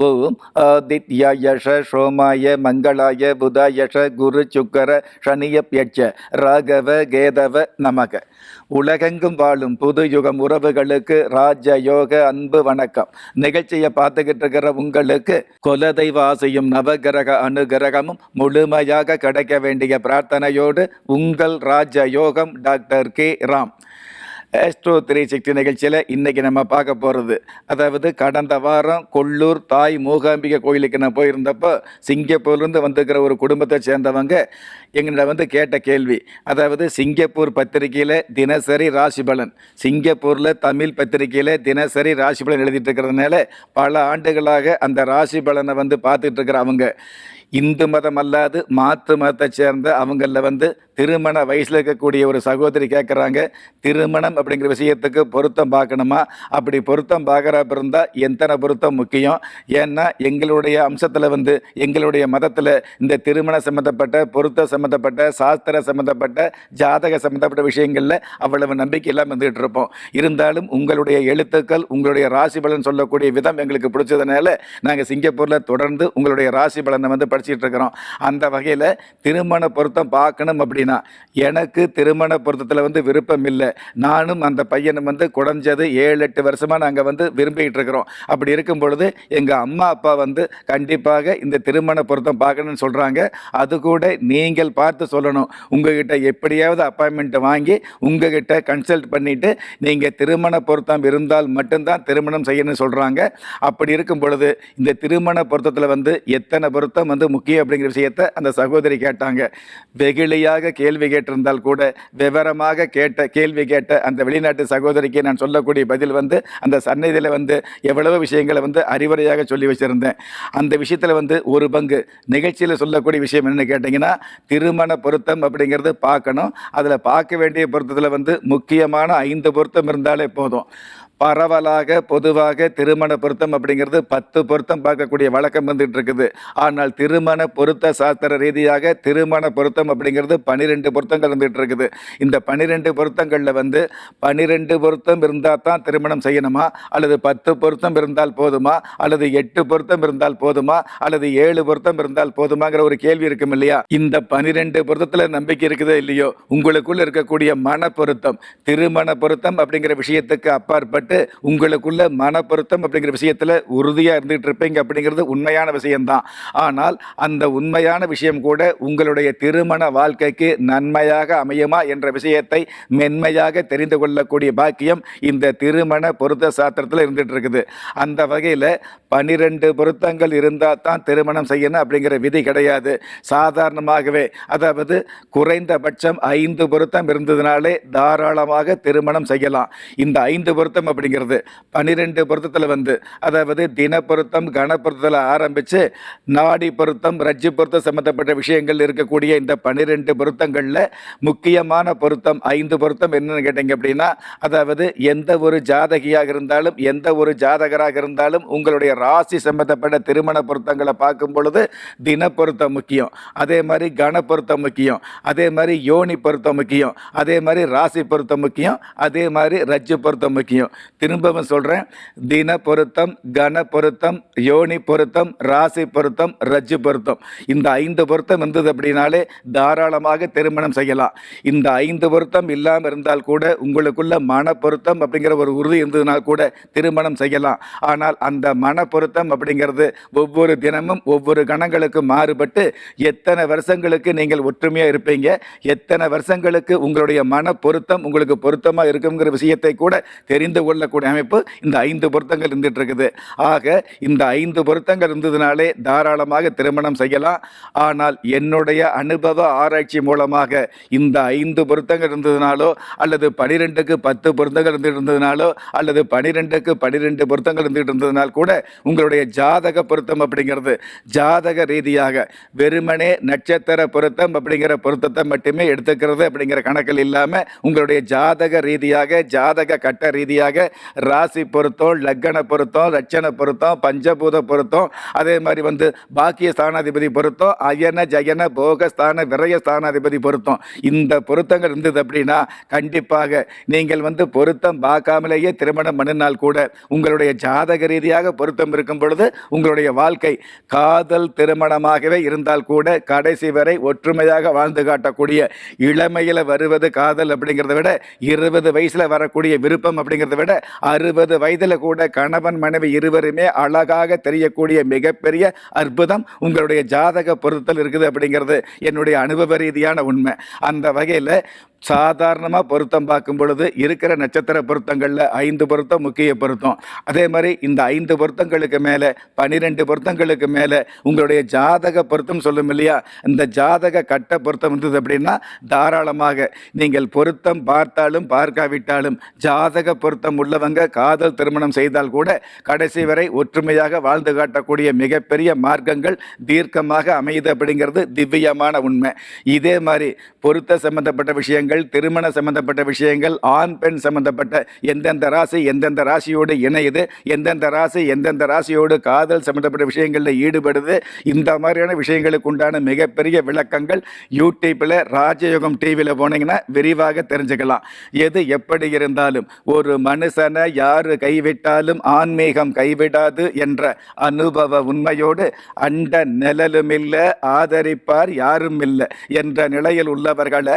Boom Aditya யஷ சோமாய மங்களாய புதாயஷ குரு சுக்கர சனியப்யட்ச ராகவ கேதவ நமக. உலகெங்கும் வாழும் புது யுகம் உறவுகளுக்கு ராஜ யோக அன்பு வணக்கம். நிகழ்ச்சியை பார்த்துக்கிட்டு இருக்கிற உங்களுக்கு குலதெய்வ ஆசையும் நவகிரக அனுகிரகமும் முழுமையாக கிடைக்க வேண்டிய பிரார்த்தனையோடு உங்கள் ராஜ யோகம் doctor K. Ram. Astro three Shakti நிகழ்ச்சியில் இன்றைக்கி நம்ம பார்க்க போகிறது அதாவது கடந்த வாரம் கொள்ளூர் தாய் மூகாம்பிகை கோயிலுக்கு நான் போயிருந்தப்போ சிங்கப்பூர்லேருந்து வந்திருக்கிற ஒரு குடும்பத்தை சேர்ந்தவங்க எங்கள்கிட்ட வந்து கேட்ட கேள்வி. அதாவது சிங்கப்பூர் பத்திரிகையில் தினசரி ராசி பலன். சிங்கப்பூரில் தமிழ் பத்திரிகையில் தினசரி ராசி பலன் எழுதிட்டு இருக்கிறதுனால பல ஆண்டுகளாக அந்த ராசி பலனை வந்து பார்த்துட்டு இருக்கிற அவங்க. இந்து மதம் அல்லாது மாற்று மதத்தை சேர்ந்த அவங்களில் வந்து திருமண வயசில் இருக்கக்கூடிய ஒரு சகோதரி கேட்குறாங்க திருமணம் அப்படிங்கிற விஷயத்துக்கு பொருத்தம் பார்க்கணுமா? அப்படி பொருத்தம் பார்க்குறப்ப இருந்தால் எத்தனை பொருத்தம் முக்கியம்? ஏன்னா எங்களுடைய அம்சத்தில் வந்து எங்களுடைய மதத்தில் இந்த திருமண சம்மந்தப்பட்ட பொருத்த சம்மந்தப்பட்ட சாஸ்திர சம்மந்தப்பட்ட ஜாதக சம்மந்தப்பட்ட விஷயங்களில் அவ்வளவு நம்பிக்கை இல்லாமல் வந்துகிட்டு இருப்போம். இருந்தாலும் உங்களுடைய எழுத்துக்கள் உங்களுடைய ராசி பலன் சொல்லக்கூடிய விதம் எங்களுக்கு பிடிச்சதுனால நாங்கள் சிங்கப்பூரில் தொடர்ந்து உங்களுடைய ராசி பலனை வந்து படிச்சுட்டு இருக்கிறோம். அந்த வகையில் திருமண பொருத்தம் பார்க்கணும் அப்படின்னா எனக்கு திருமண பொருத்தத்தில் வந்து விருப்பம் இல்லை. நானும் அந்த பையனும் வந்து குறைஞ்சது ஏழு எட்டு வருஷமாக நாங்கள் வந்து விரும்பிக்கிட்டு இருக்கிறோம். அப்படி இருக்கும் பொழுது எங்கள் அம்மா அப்பா வந்து கண்டிப்பாக இந்த திருமண பொருத்தம் பார்க்கணும்னு சொல்கிறாங்க அது கூட நீங்கள் பார்த்து சொல்லணும். உங்ககிட்ட எப்படியாவது அப்பாயின்மெண்ட் வாங்கி உங்ககிட்ட கன்சல்ட் பண்ணிவிட்டு நீங்கள் திருமண பொருத்தம் இருந்தால் மட்டும்தான் திருமணம் செய்யணும்னு சொல்கிறாங்க அப்படி இருக்கும் பொழுது இந்த திருமண பொருத்தத்தில் வந்து எத்தனை பொருத்தம் வந்து முக்கியம் அப்படிங்கிற விஷயத்தை அந்த சகோதரி கேட்டாங்க. வெகுளியாக கேள்வி கேட்டிருந்தால் கூட விவரமாக கேட்ட கேள்வி கேட்ட அந்த வெளிநாட்டு சகோதரிக்கு நான் சொல்லக்கூடிய பதில் வந்து அந்த சன்னதியில் வந்து எவ்வளவு விஷயங்களை வந்து அறிவுரையாக சொல்லி வச்சுருந்தேன். அந்த விஷயத்தில் வந்து ஒரு பங்கு நிகழ்ச்சியில் சொல்லக்கூடிய விஷயம் என்னென்னு கேட்டிங்கன்னா திருமண பொருத்தம் அப்படிங்கிறது பார்க்கணும். அதில் பார்க்க வேண்டிய பொருத்தத்தில் வந்து முக்கியமான ஐந்து பொருத்தம் இருந்தாலே போதும். பரவலாக பொதுவாக திருமண பொருத்தம் அப்படிங்கிறது பத்து பொருத்தம் பார்க்கக்கூடிய வழக்கம் வந்துட்டு இருக்குது ஆனால் திருமண பொருத்த சாஸ்திர ரீதியாக திருமண பொருத்தம் அப்படிங்கிறது பனிரெண்டு பொருத்தங்கள் வந்துட்டு இருக்குது இந்த பனிரெண்டு பொருத்தங்களில் வந்து பனிரெண்டு பொருத்தம் இருந்தால் தான் திருமணம் செய்யணுமா? அல்லது பத்து பொருத்தம் இருந்தால் போதுமா? அல்லது எட்டு பொருத்தம் இருந்தால் போதுமா? அல்லது ஏழு பொருத்தம் இருந்தால் போதுமாங்கிற ஒரு கேள்வி இருக்கும் இல்லையா? இந்த பனிரெண்டு பொருத்தத்தில் நம்பிக்கை இருக்குதோ இல்லையோ? உங்களுக்குள் இருக்கக்கூடிய மன பொருத்தம் திருமண பொருத்தம் அப்படிங்கிற விஷயத்துக்கு அப்பாற்பட்டு பட்டு உங்களுக்குள்ள மன பொருத்தம் அப்படிங்கிற விஷயத்தில் உறுதியாக இருந்துகிட்டு இருப்பீங்க அப்படிங்கிறது உண்மையான விஷயம்தான். ஆனால் அந்த உண்மையான விஷயம் கூட உங்களுடைய திருமண வாழ்க்கைக்கு நன்மையாக அமையுமா என்ற விஷயத்தை மென்மையாக தெரிந்து கொள்ளக்கூடிய பாக்கியம் இந்த திருமண பொருத்த சாத்திரத்தில் இருந்துகிட்டு இருக்குது. அந்த வகையில் பனிரெண்டு பொருத்தங்கள் இருந்தால் தான் திருமணம் செய்யணும் அப்படிங்கிற விதி கிடையாது. சாதாரணமாகவே அதாவது குறைந்தபட்சம் ஐந்து பொருத்தம் இருந்ததுனாலே தாராளமாக திருமணம் செய்யலாம். இந்த ஐந்து பொருத்தம் அப்படிங்கிறது. பன்னிரெண்டு பொருத்தத்தில் வந்து அதாவது தின பொருத்தம் கணபுருத்தத்தில் ஆரம்பித்து நாடி பொருத்தம் ரஜ்ஜி பொருத்தம் சம்மந்தப்பட்ட விஷயங்கள் இருக்கக்கூடிய இந்த பன்னிரெண்டு பொருத்தங்களில் முக்கியமான பொருத்தம் ஐந்து பொருத்தம் என்னென்னு கேட்டீங்க அப்படின்னா அதாவது எந்த ஒரு ஜாதகியாக இருந்தாலும் எந்த ஒரு ஜாதகராக இருந்தாலும் உங்களுடைய ராசி சம்மந்தப்பட்ட திருமண பொருத்தங்களை பார்க்கும் பொழுது தின பொருத்தம் முக்கியம். அதே மாதிரி கன பொருத்தம் முக்கியம். அதே மாதிரி யோனி பொருத்தம் முக்கியம். அதே மாதிரி ராசி பொருத்தம் முக்கியம். அதே மாதிரி ரஜ்ஜு பொருத்தம் முக்கியம். திரும்பவும் சொல்கிறேன் தின பொருத்தம் கன பொருத்தம் யோனி பொருத்தம் ராசி பொருத்தம் ரஜ்ஜு பொருத்தம். இந்த ஐந்து பொருத்தம் இருந்தது அப்படின்னாலே தாராளமாக திருமணம் செய்யலாம். இந்த ஐந்து பொருத்தம் இல்லாமல் இருந்தால் கூட உங்களுக்குள்ள மன பொருத்தம் அப்படிங்கிற ஒரு உறுதி இருந்ததுனால் கூட திருமணம் செய்யலாம். ஆனால் அந்த மன பொருத்தம் அப்படிங்கிறது ஒவ்வொரு தினமும் ஒவ்வொரு கணங்களுக்கும் மாறுபட்டு எத்தனை வருஷங்களுக்கு நீங்கள் ஒற்றுமையாக இருப்பீங்க எத்தனை வருஷங்களுக்கு உங்களுடைய மன பொருத்தம் உங்களுக்கு பொருத்தமாக இருக்குங்கிற விஷயத்தை கூட தெரிந்து சொல்லக்கூடிய அமைப்பு இந்த ஐந்து பொருத்தங்கள் இருந்துட்டு இருக்குது ஆக இந்த ஐந்து பொருத்தங்கள் இருந்ததுனாலே தாராளமாக திருமணம் செய்யலாம். ஆனால் என்னுடைய அனுபவ ஆராய்ச்சி மூலமாக இந்த ஐந்து பொருத்தங்கள் இருந்ததுனாலோ அல்லது பனிரெண்டுக்கு பத்து பொருத்தங்கள் இருந்துட்டு இருந்ததுனாலோ அல்லது பனிரெண்டுக்கு பனிரெண்டு பொருத்தங்கள் இருந்துகிட்டு இருந்ததுனால் கூட உங்களுடைய ஜாதக பொருத்தம் அப்படிங்கிறது ஜாதக ரீதியாக வெறுமனே நட்சத்திர பொருத்தம் அப்படிங்கிற பொருத்தத்தை மட்டுமே எடுத்துக்கிறது அப்படிங்கிற கணக்கில் இல்லாமல் உங்களுடைய ஜாதக ரீதியாக ஜாதக கட்ட ரீதியாக ராசி பொருத்தம் லக்கண பொருத்தம் லட்சண பொருத்தம் பஞ்சபூத பொருத்தம் அதே மாதிரி வந்து பாக்கிய ஸ்தானாதிபதி பொருத்தம் அயன ஜயன போக ஸ்தான விரய ஸ்தானாதிபதி பொருத்தம். இந்த பொருத்தங்கள் இருந்தது அப்படின்னா கண்டிப்பாக நீங்கள் வந்து பொருத்தம் பார்க்காமலேயே திருமணம் பண்ணினால் கூட உங்களுடைய ஜாதக ரீதியாக பொருத்தம் இருக்கும் பொழுது உங்களுடைய வாழ்க்கை காதல் திருமணமாகவே இருந்தால் கூட கடைசி வரை ஒற்றுமையாக வாழ்ந்து காட்டக்கூடிய இளமையில் வருவது காதல் அப்படிங்கிறத விட இருபது வயசில் வரக்கூடிய விருப்பம் அப்படிங்கிறத விட அறுபது வயதில் கூட கணவன் மனைவி இருவருமே அழகாக தெரியக்கூடிய மிகப்பெரிய அற்புதம் உங்களுடைய ஜாதக பொருத்தல் இருக்குது அப்படிங்கிறது என்னுடைய அனுபவ ரீதியான உண்மை. அந்த வகையில் சாதாரணமாக பொருத்தம் பார்க்கும் பொழுது இருக்கிற நட்சத்திர பொருத்தங்களில் ஐந்து பொருத்தம் முக்கிய பொருத்தம். அதே மாதிரி இந்த ஐந்து பொருத்தங்களுக்கு மேலே பனிரெண்டு பொருத்தங்களுக்கு மேலே உங்களுடைய ஜாதக பொருத்தம் சொல்லும் இல்லையா? இந்த ஜாதக கட்ட பொருத்தம் இருந்தது அப்படின்னா தாராளமாக நீங்கள் பொருத்தம் பார்த்தாலும் பார்க்காவிட்டாலும் ஜாதக பொருத்தம் உள்ளவங்க காதல் திருமணம் செய்தால் கூட கடைசி வரை ஒற்றுமையாக வாழ்ந்து காட்டக்கூடிய மிகப்பெரிய மார்க்கங்கள் தீர்க்கமாக அமையுது அப்படிங்கிறது திவ்யமான உண்மை. இதே மாதிரி பொருத்த சம்பந்தப்பட்ட விஷயங்கள் திருமண சம்பந்தப்பட்ட விஷயங்கள் ஆண் பெண் சம்பந்தப்பட்ட எந்தெந்த ராசி எந்தெந்த ராசியோடு இணையுது எந்தெந்த ராசி எந்தெந்த ராசியோடு காதல் சம்பந்தப்பட்ட விஷயங்களில் ஈடுபடுது இந்த மாதிரியான விஷயங்களுக்கு உண்டான மிகப்பெரிய விளக்கங்கள் யூடியூப்பில் ராஜயோகம் டிவியில் போனீங்கன்னா விரிவாக தெரிஞ்சுக்கலாம். எது எப்படி இருந்தாலும் ஒரு மனுஷனை யார் கைவிட்டாலும் ஆன்மீகம் கைவிடாது என்ற அனுபவ உண்மையோடு அண்ட நிழலும் இல்லை ஆதரிப்பார் யாரும் இல்லை என்ற நிலையில் உள்ளவர்களை